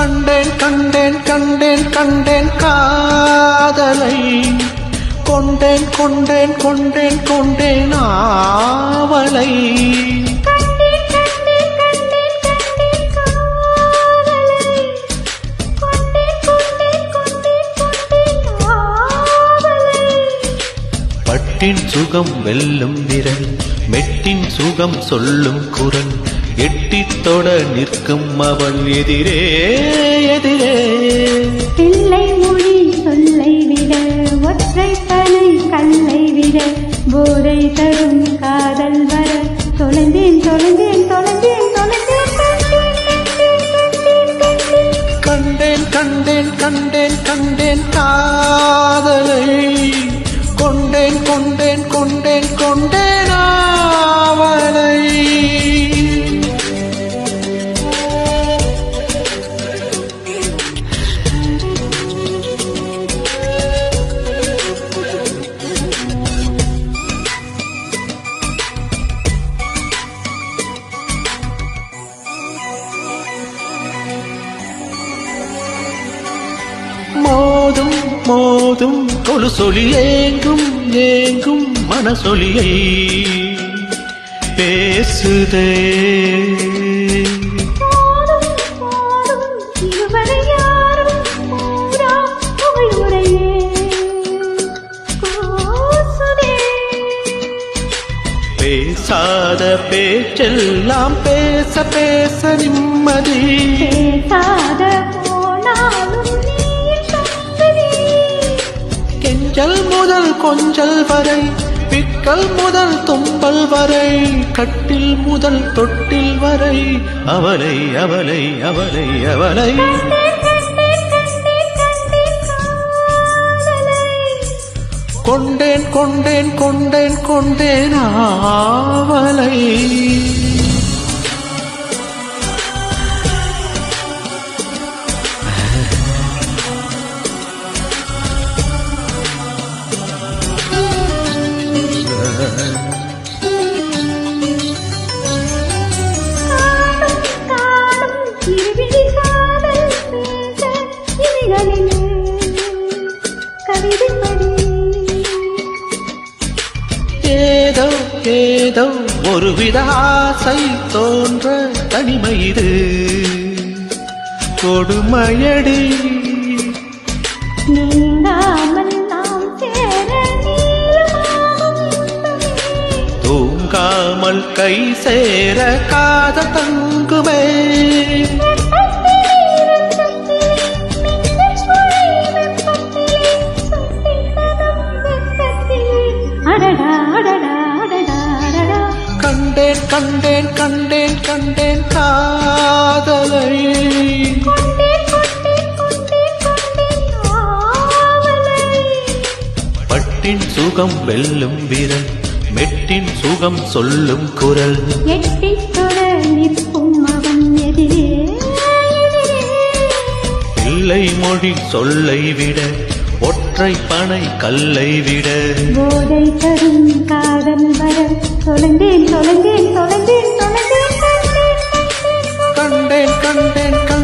கண்டேன் கண்டேன் கண்டேன் காதலை. கொண்டேன் கொண்டேன் கொண்டேன் கொண்டேன் ஆவலை. கண்டேன் கண்டேன் கண்டேன் கண்டேன் காதலை. கொண்டேன் கொண்டேன் கொண்டேன் கொண்டேன் ஆவலை. பட்டின் சுகம் வெல்லும் விரல் மெட்டின் சுகம் சொல்லும் குரல் எட்டித் தொட நிற்கும் அவள் எதிரே எதிரே. பிள்ளை மொழி சொல்லை விட ஒற்றை தலை கல்லை விட போதை தரும் காதல் வர. தொலைந்தேன் தொலைந்தேன் தொலைந்தேன். கண்டேன் கண்டேன் கண்டேன் கண்டேன் காதலை. மோதும் மோதும் கொலுசொலி ஏங்கும் ஏங்கும் மனசொலியை பேசுதே. பேசாத பேச்செல்லாம் பேச பேச நிம்மதி. முதல் கொஞ்சல் வரை பிக்கல் முதல் தும்பல் வரை கட்டில் முதல் தொட்டில் வரை. அவளை அவளை அவளை அவளை. கொண்டேன் கொண்டேன் கொண்டேன் கொண்டேன் ஆவலை. ஏதோ ஏதோ ஒருவித ஆசை தோன்ற தனிமை இது கொடுமையடி. தூங்காமல் கை சேர காத தங்குமே கண்டேன் கண்டேன் கண்டேன் கண்டேன் காதலை. பட்டின் சுகம் வெல்லும் வீரன் மெட்டின் சுகம் சொல்லும் குரல். இல்லை மொழி சொல்லை விட ஒற்றை பனை கல்லை விட போதை தரும் காதல் வர தொலைந்தேன் தொலைந்தேன் கண்டேன் கண்டேன்